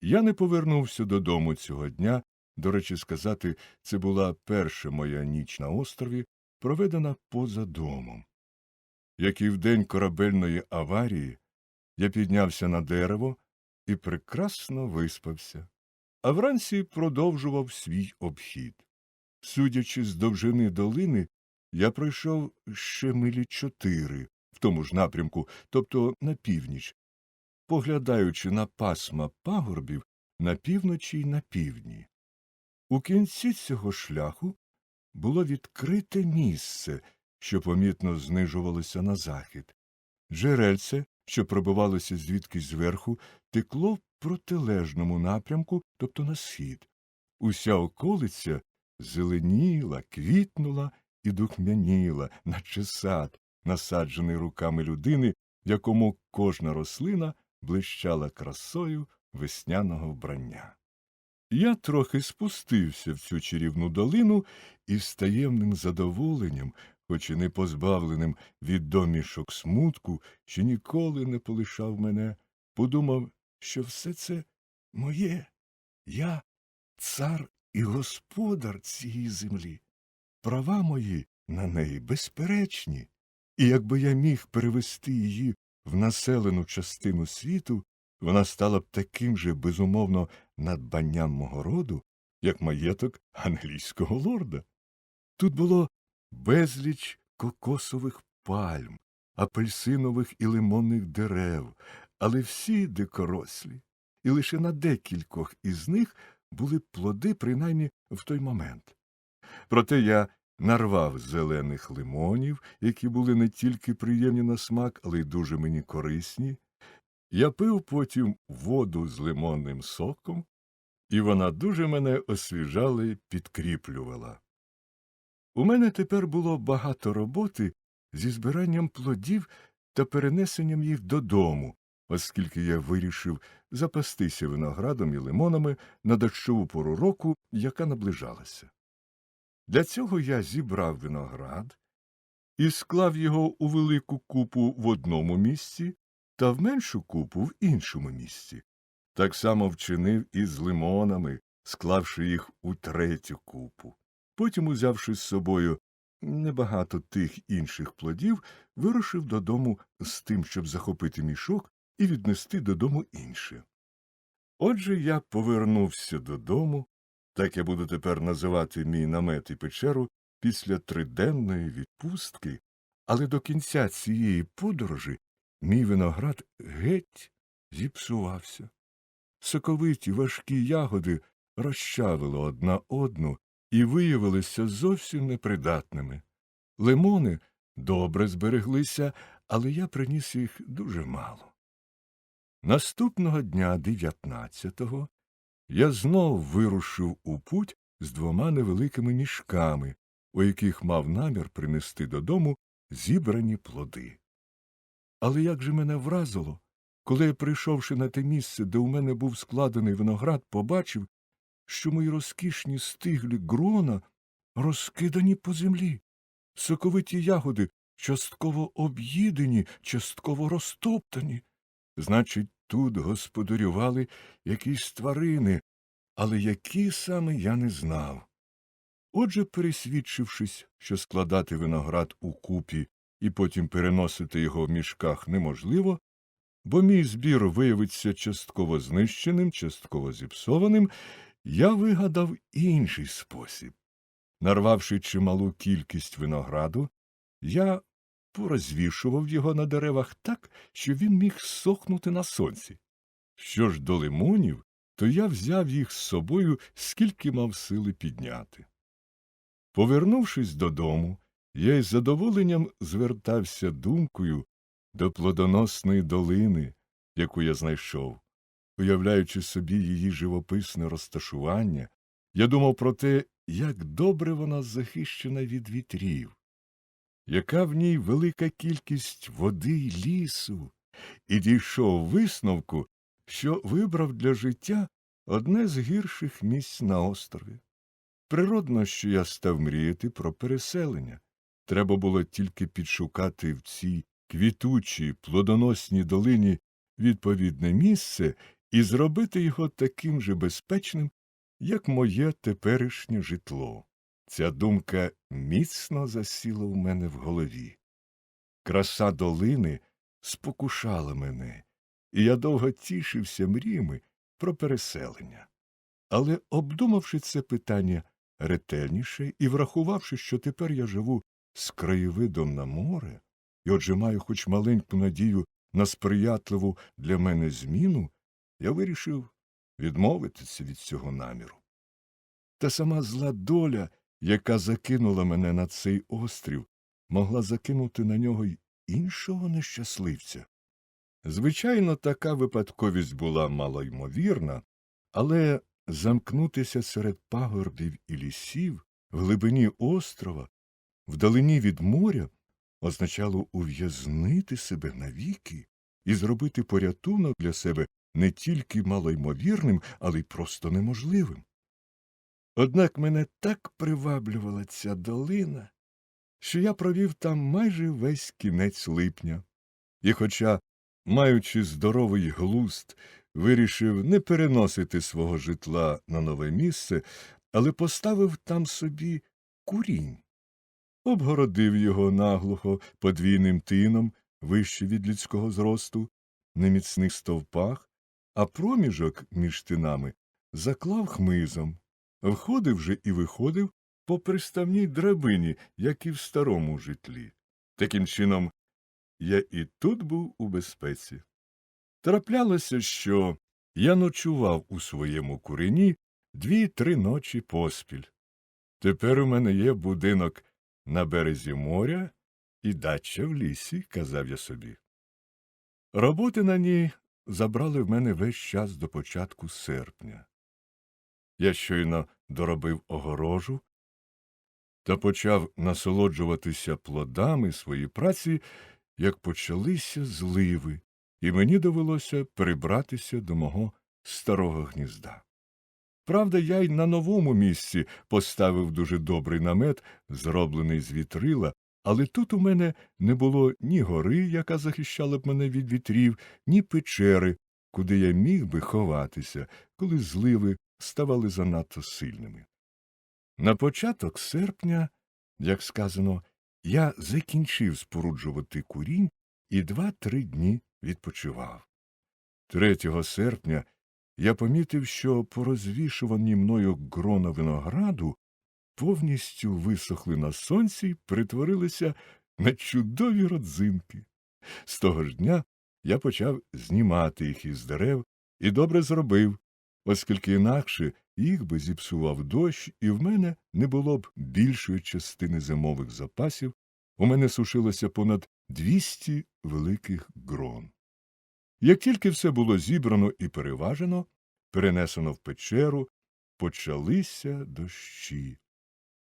Я не повернувся додому цього дня. До речі, сказати, це була перша моя ніч на острові, проведена поза домом. Як і в день корабельної аварії, я піднявся на дерево і прекрасно виспався, а вранці продовжував свій обхід. Судячи з довжини долини, я пройшов ще милі чотири в тому ж напрямку, тобто на північ, поглядаючи на пасма пагорбів на півночі й на півдні. У кінці цього шляху було відкрите місце, що помітно знижувалося на захід. Джерельце, що пробивалося звідкись зверху, текло в протилежному напрямку, тобто на схід. Уся околиця зеленіла, квітнула і духмяніла, наче сад, насаджений руками людини, якому кожна рослина блищала красою весняного вбрання. Я трохи спустився в цю чарівну долину і з таємним задоволенням, хоч і не позбавленим від домішок смутку, що ніколи не полишав мене, подумав, що все це моє, я цар і господар цієї землі. Права мої на неї безперечні, і якби я міг перевести її в населену частину світу, вона стала б таким же безумовно надбанням мого роду, як маєток англійського лорда. Тут було безліч кокосових пальм, апельсинових і лимонних дерев, але всі дикорослі, і лише на декількох із них були плоди, принаймні в той момент. Проте я нарвав зелених лимонів, які були не тільки приємні на смак, але й дуже мені корисні. Я пив потім воду з лимонним соком, і вона дуже мене освіжала і підкріплювала. У мене тепер було багато роботи зі збиранням плодів та перенесенням їх додому, оскільки я вирішив запастися виноградом і лимонами на дощову пору року, яка наближалася. Для цього я зібрав виноград і склав його у велику купу в одному місці та в меншу купу в іншому місці. Так само вчинив і з лимонами, склавши їх у третю купу. Потім, узявши з собою небагато тих інших плодів, вирушив додому з тим, щоб захопити мішок і віднести додому інше. Отже, я повернувся додому, так я буду тепер називати мій намет і печеру після триденної відпустки, але до кінця цієї подорожі мій виноград геть зіпсувався. Соковиті важкі ягоди розчавили одна одну і виявилися зовсім непридатними. Лимони добре збереглися, але я приніс їх дуже мало. Наступного дня, 19-го, я знов вирушив у путь з двома невеликими мішками, у яких мав намір принести додому зібрані плоди. Але як же мене вразило, коли я, прийшовши на те місце, де у мене був складений виноград, побачив, що мої розкішні стиглі грона розкидані по землі, соковиті ягоди частково об'їдені, частково розтоптані. Значить, тут господарювали якісь тварини, але які саме я не знав. Отже, пересвідчившись, що складати виноград у купі і потім переносити його в мішках неможливо, бо мій збір виявиться частково знищеним, частково зіпсованим, я вигадав інший спосіб. Нарвавши чималу кількість винограду, я порозвішував його на деревах так, що він міг сохнути на сонці. Що ж до лимонів, то я взяв їх з собою, скільки мав сили підняти. Повернувшись додому, я із задоволенням звертався думкою до плодоносної долини, яку я знайшов. Уявляючи собі її живописне розташування, я думав про те, як добре вона захищена від вітрів, яка в ній велика кількість води й лісу, і дійшов висновку, що вибрав для життя одне з гірших місць на острові. Природно, що я став мріяти про переселення. Треба було тільки підшукати в цій квітучій, плодоносній долині відповідне місце і зробити його таким же безпечним, як моє теперішнє житло. Ця думка міцно засіла в мене в голові. Краса долини спокушала мене, і я довго тішився мріями про переселення. Але, обдумавши це питання ретельніше і врахувавши, що тепер я живу з краєвидом на море, і отже маю хоч маленьку надію на сприятливу для мене зміну, я вирішив відмовитися від цього наміру. Та сама зла доля, яка закинула мене на цей острів, могла закинути на нього й іншого нещасливця. Звичайно, така випадковість була малоймовірна, але замкнутися серед пагорбів і лісів, в глибині острова, вдалині від моря, означало ув'язнити себе навіки і зробити порятунок для себе не тільки малоймовірним, але й просто неможливим. Однак мене так приваблювала ця долина, що я провів там майже весь кінець липня. І хоча, маючи здоровий глуст, вирішив не переносити свого житла на нове місце, але поставив там собі курінь, обгородив його наглухо подвійним тином вище від людського зросту, на міцних стовпах, а проміжок між тинами заклав хмизом, входив же і виходив по приставній драбині, як і в старому житлі. Таким чином, я і тут був у безпеці. Траплялося, що я ночував у своєму курені дві-три ночі поспіль. Тепер у мене є будинок на березі моря і дача в лісі, казав я собі. Роботи на ній забрали в мене весь час до початку серпня. Я щойно доробив огорожу та почав насолоджуватися плодами своєї праці, як почалися зливи, і мені довелося прибратися до мого старого гнізда. Правда, я й на новому місці поставив дуже добрий намет, зроблений з вітрила, але тут у мене не було ні гори, яка захищала б мене від вітрів, ні печери, куди я міг би ховатися, коли зливи ставали занадто сильними. На початок серпня, як сказано, я закінчив споруджувати курінь і два-три дні відпочивав. 3 серпня я помітив, що по розвішуванні мною грона винограду повністю висохли на сонці й перетворилися на чудові родзинки. З того ж дня я почав знімати їх із дерев і добре зробив, оскільки інакше їх би зіпсував дощ, і в мене не було б більшої частини зимових запасів, у мене сушилося понад 200 великих грон. Як тільки все було зібрано і переважено, перенесено в печеру, почалися дощі.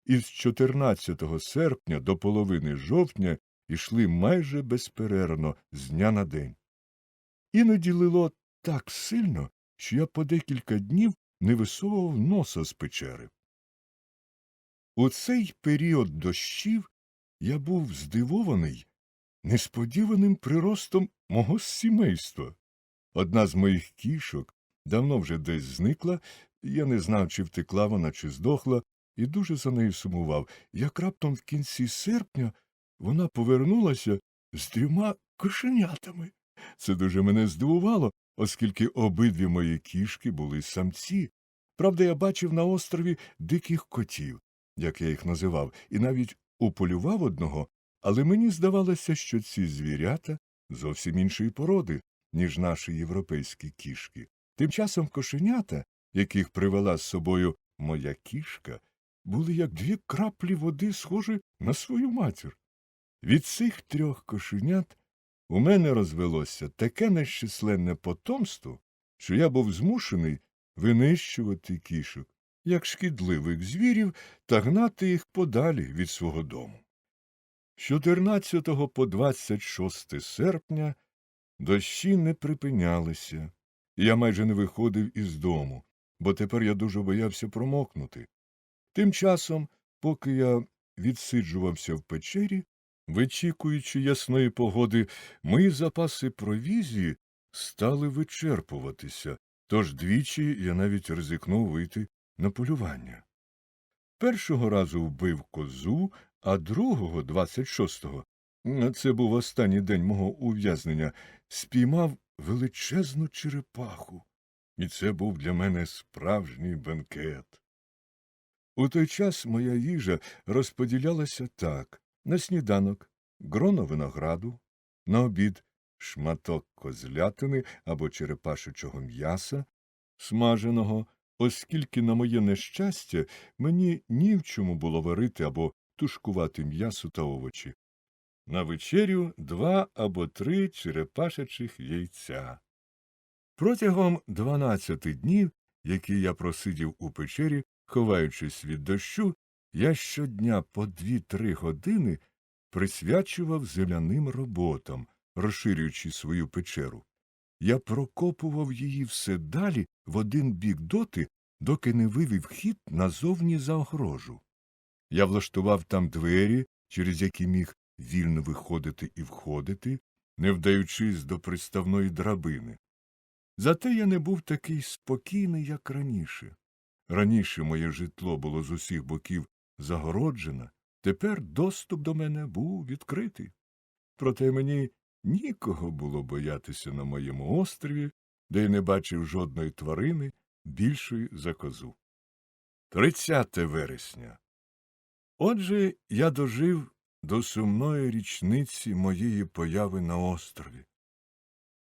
І з 14 серпня до половини жовтня йшли майже безперервно з дня на день. Іноді лило так сильно, що я по декілька днів не висовував носа з печери. У цей період дощів я був здивований несподіваним приростом мого сімейства. Одна з моїх кішок давно вже десь зникла, я не знав, чи втекла вона, чи здохла, і дуже за нею сумував. Як раптом в кінці серпня вона повернулася з трьома кошенятами. Це дуже мене здивувало, оскільки обидві мої кішки були самці. Правда, я бачив на острові диких котів, як я їх називав, і навіть уполював одного, але мені здавалося, що ці звірята зовсім іншої породи, ніж наші європейські кішки. Тим часом кошенята, яких привела з собою моя кішка, були як дві краплі води, схожі на свою матір. Від цих трьох кошенят у мене розвелося таке нещисленне потомство, що я був змушений винищувати кішок, як шкідливих звірів, та гнати їх подалі від свого дому. З 14 по 26 серпня дощі не припинялися, і я майже не виходив із дому, бо тепер я дуже боявся промокнути. Тим часом, поки я відсиджувався в печері, вичікуючи ясної погоди, мої запаси провізії стали вичерпуватися, Тож двічі я навіть ризикнув вийти на полювання. Першого разу вбив козу, а другого, 26-го, м, це був останній день мого ув'язнення, спіймав величезну черепаху. І це був для мене справжній бенкет. У той час моя їжа розподілялася так на сніданок гроно винограду, на обід шматок козлятини або черепашечого м'яса, смаженого, оскільки, на моє нещастя, мені ні в чому було варити або тушкувати м'ясо та овочі. На вечерю два або три черепашечих яйця. Протягом дванадцяти днів, які я просидів у печері, ховаючись від дощу, я щодня по дві-три години присвячував земляним роботам, розширюючи свою печеру. Я прокопував її все далі в один бік доти, доки не вивів хід назовні за огорожу. Я влаштував там двері, через які міг вільно виходити і входити, не вдаючись до приставної драбини. Зате я не був такий спокійний, як раніше. Раніше моє житло було з усіх боків загороджене, тепер доступ до мене був відкритий. Проте мені нікого було боятися на моєму острові, де я не бачив жодної тварини більшої за козу. 30 вересня. Отже, я дожив до сумної річниці моєї появи на острові.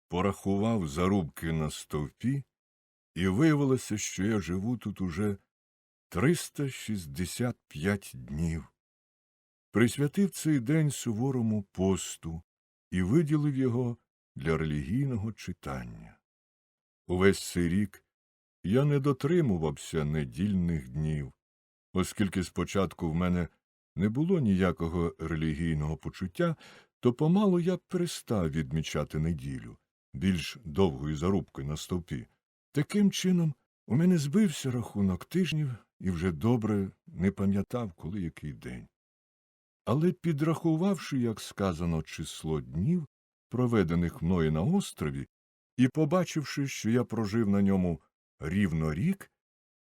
Порахував зарубки на стовпі, і виявилося, що я живу тут уже 365 днів. Присвятив цей день суворому посту і виділив його для релігійного читання. Увесь цей рік я не дотримувався недільних днів, оскільки спочатку в мене не було ніякого релігійного почуття, то помалу я перестав відмічати неділю, більш довгою зарубкою на стовпі. Таким чином, у мене збився рахунок тижнів і вже добре не пам'ятав, коли який день. Але підрахувавши, як сказано, число днів, проведених мною на острові, і побачивши, що я прожив на ньому рівно рік,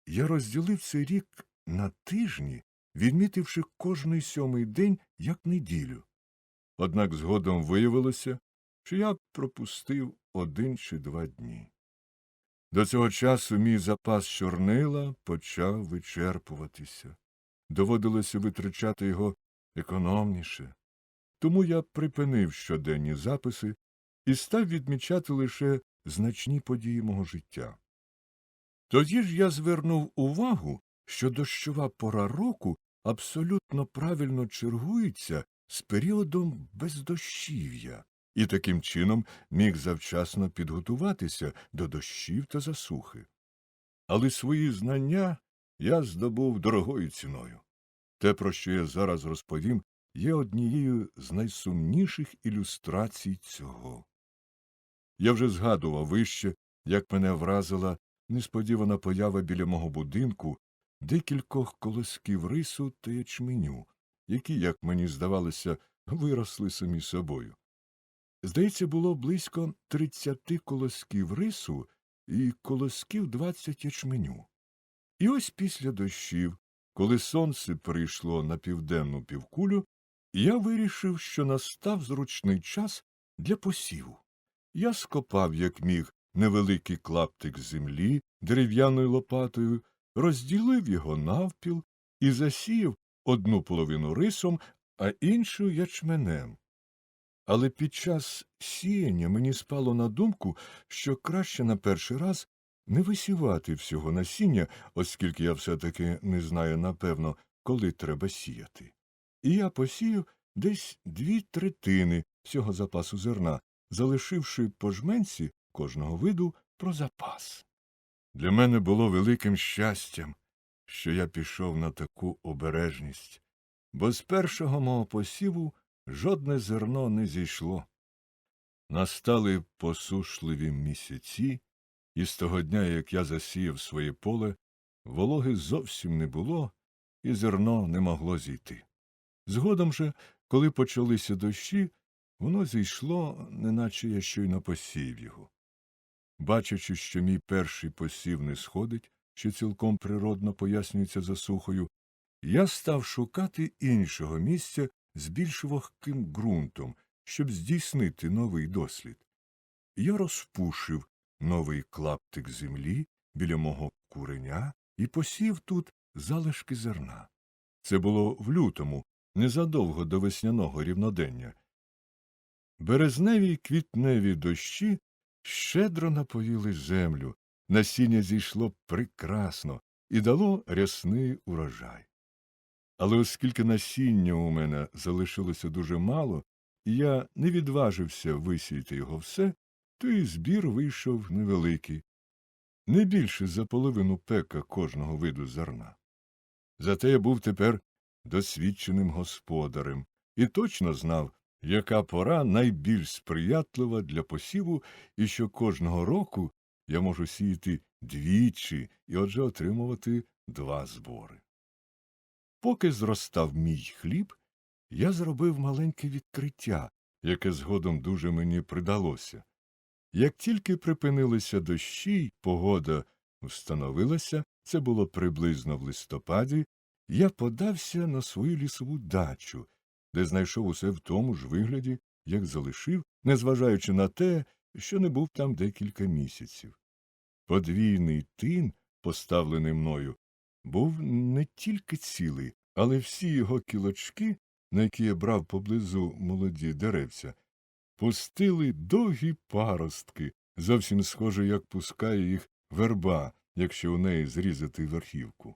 я розділив цей рік на тижні, відмітивши кожний сьомий день як неділю. Однак згодом виявилося, що я пропустив один чи два дні. До цього часу мій запас чорнила почав вичерпуватися. Доводилося витрачати його економніше. Тому я припинив щоденні записи і став відмічати лише значні події мого життя. Тоді ж я звернув увагу, що дощова пора року абсолютно правильно чергується з періодом бездощів'я, і таким чином міг завчасно підготуватися до дощів та засухи. Але свої знання я здобув дорогою ціною. Те, про що я зараз розповім, є однією з найсумніших ілюстрацій цього. Я вже згадував вище, як мене вразила несподівана поява біля мого будинку декількох колосків рису та ячменю, які, як мені здавалося, виросли самі собою. Здається, було близько тридцяти колосків рису і колосків двадцять ячменю. І ось після дощів, коли сонце прийшло на південну півкулю, я вирішив, що настав зручний час для посіву. Я скопав, як міг, невеликий клаптик землі дерев'яною лопатою, розділив його навпіл і засіяв одну половину рисом, а іншу ячменем. Але під час сіяння мені спало на думку, що краще на перший раз не висівати всього насіння, оскільки я все таки не знаю напевно, коли треба сіяти. І я посіяв десь дві третини всього запасу зерна, залишивши по жменці кожного виду про запас. Для мене було великим щастям, що я пішов на таку обережність, бо з першого мого посіву жодне зерно не зійшло. Настали посушливі місяці, і з того дня, як я засіяв своє поле, вологи зовсім не було, і зерно не могло зійти. Згодом же, коли почалися дощі, воно зійшло, неначе я щойно посіяв його. бачачи, що мій перший посів не сходить, що цілком природно пояснюється засухою, я став шукати іншого місця з більш вогким ґрунтом, щоб здійснити новий дослід. Я розпушив новий клаптик землі біля мого куреня і посів тут залишки зерна. Це було в лютому, незадовго до весняного рівнодення. Березневі й квітневі дощі щедро напоїли землю, насіння зійшло прекрасно і дало рясний урожай. Але оскільки насіння у мене залишилося дуже мало, і я не відважився висіяти його все, то і збір вийшов невеликий, не більше за половину пека кожного виду зерна. Зате я був тепер досвідченим господарем і точно знав, яка пора найбільш сприятлива для посіву, і що кожного року я можу сіяти двічі і отже отримувати два збори. Поки зростав мій хліб, я зробив маленьке відкриття, яке згодом дуже мені придалося. Як тільки припинилися дощі погода встановилася, це було приблизно в листопаді, я подався на свою лісову дачу, де знайшов усе в тому ж вигляді, як залишив, незважаючи на те, що не був там декілька місяців. Подвійний тин, поставлений мною, був не тільки цілий, але всі його кілочки, на які я брав поблизу молоді деревця, пустили довгі паростки, зовсім схоже, як пускає їх верба, якщо у неї зрізати верхівку.